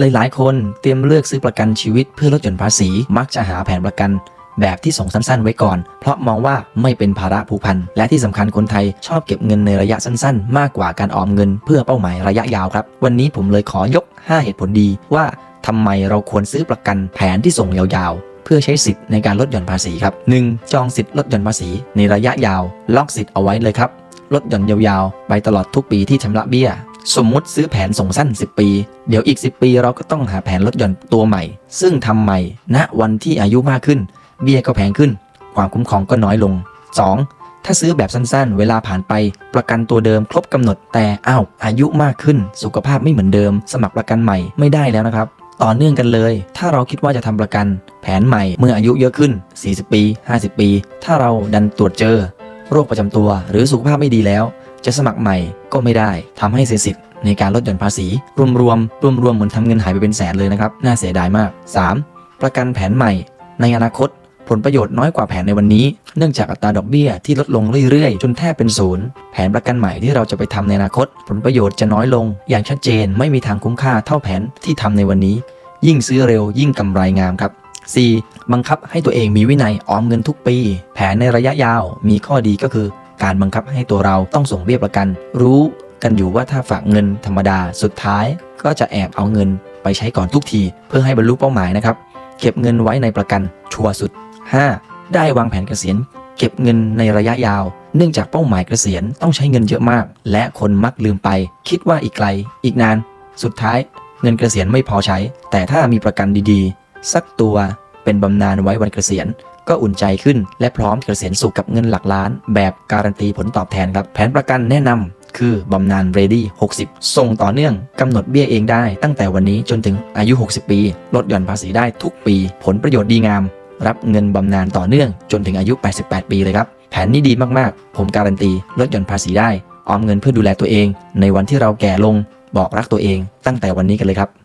หลายๆ คนเตรียมเลือกซื้อประกันชีวิตเพื่อลดหย่อนภาษี มักจะหาแผนประกันแบบที่ส่งสั้นๆ ไว้ก่อน เพราะมองว่าไม่เป็นภาระผูกพัน และที่สำคัญคนไทยชอบเก็บเงินในระยะสั้นๆ มากกว่าการออมเงินเพื่อเป้าหมายระยะยาวครับ วันนี้ผมเลยขอยก 5 เหตุผลดีว่าทำไมเราควรซื้อประกันแผนที่ส่งยาวๆ เพื่อใช้สิทธิ์ในการลดหย่อนภาษีครับ 1. จองสิทธิ์ลดหย่อนภาษี ในระยะยาว ล็อกสิทธิ์เอาไว้เลยครับ ลดหย่อนยาวๆ ไปตลอดทุกปีที่ชำระเบี้ย สมมุติซื้อแผนส่งสั้น 10 ปี เดี๋ยวอีก 10 ปีเราก็ต้องหาแผนลดหย่อนตัวใหม่ ซึ่งทำใหม่ณวันที่อายุมากขึ้น เบี้ยก็แพงขึ้น ความคุ้มครองก็น้อยลง 2. ถ้าซื้อแบบสั้นๆ เวลาผ่านไป ประกันตัวเดิมครบกำหนดแต่อ้าวอายุมากขึ้น สุขภาพไม่เหมือนเดิม สมัครประกันใหม่ไม่ได้แล้วนะครับ ต่อเนื่องกันเลย ถ้าเราคิดว่าจะทำประกัน แผนใหม่เมื่ออายุเยอะขึ้น 40 ปี 50 ปี ถ้าเราดันตรวจเจอ โรคประจำตัว หรือสุขภาพไม่ดีแล้ว จะสมัครใหม่ก็ไม่ได้ทำให้เสียสิทธิ์ในการลดหย่อนภาษี รวมรวมรวมรวมเหมือนทำเงินหายไปเป็นแสนเลยนะครับน่าเสียดายมาก 3. ประกันแผนใหม่ ในอนาคตผลประโยชน์น้อยกว่าแผนในวันนี้ เนื่องจากอัตราดอกเบี้ยที่ลดลงเรื่อยๆ จนแทบเป็นศูนย์ แผนประกันใหม่ที่เราจะไปทำในอนาคต ผลประโยชน์จะน้อยลง อย่างชัดเจนไม่มีทางคุ้มค่าเท่าแผนที่ทำในวันนี้ ยิ่งซื้อเร็วยิ่งกำไรงามครับ 4. บังคับให้ตัวเองมีวินัยออมเงินทุกปี แผนในระยะยาวมีข้อดีก็คือ การบังคับให้ตัวเราต้องส่งเบี้ยประกัน รู้กันอยู่ว่าถ้าฝากเงินธรรมดาสุดท้าย ก็จะแอบเอาเงินไปใช้ก่อนทุกที เพื่อให้บรรลุเป้าหมายนะครับ เก็บเงินไว้ในประกันชัวร์สุด 5. ได้วางแผนเกษียณเก็บเงินในระยะยาว เนื่องจากเป้าหมายเกษียณต้องใช้เงินเยอะมาก และคนมักลืมไป คิดว่าอีกไกล อีกนาน สุดท้าย เงินเกษียณไม่พอใช้ แต่ถ้ามีประกันดีๆ สักตัวเป็นบำนาญไว้วันเกษียณ ก็อุ่นใจขึ้น และพร้อมเกษียณสุขกับเงินหลักล้าน แบบการันตีผลตอบแทนครับ แผนประกันแนะนำคือบำนาญ Ready 60 ส่งต่อเนื่องกำหนดเบี้ยเองได้ ตั้งแต่วันนี้จนถึงอายุ 60 ปี ลดหย่อนภาษีได้ทุกปี ผลประโยชน์ดีงาม รับเงินบำนาญต่อเนื่องจนถึงอายุ 88 ปีเลยครับ แผนนี้ดีมากๆ ผมการันตี ลดหย่อนภาษีได้ ออมเงินเพื่อดูแลตัวเอง ในวันที่เราแก่ลง บอกรักตัวเอง ตั้งแต่วันนี้กันเลยครับ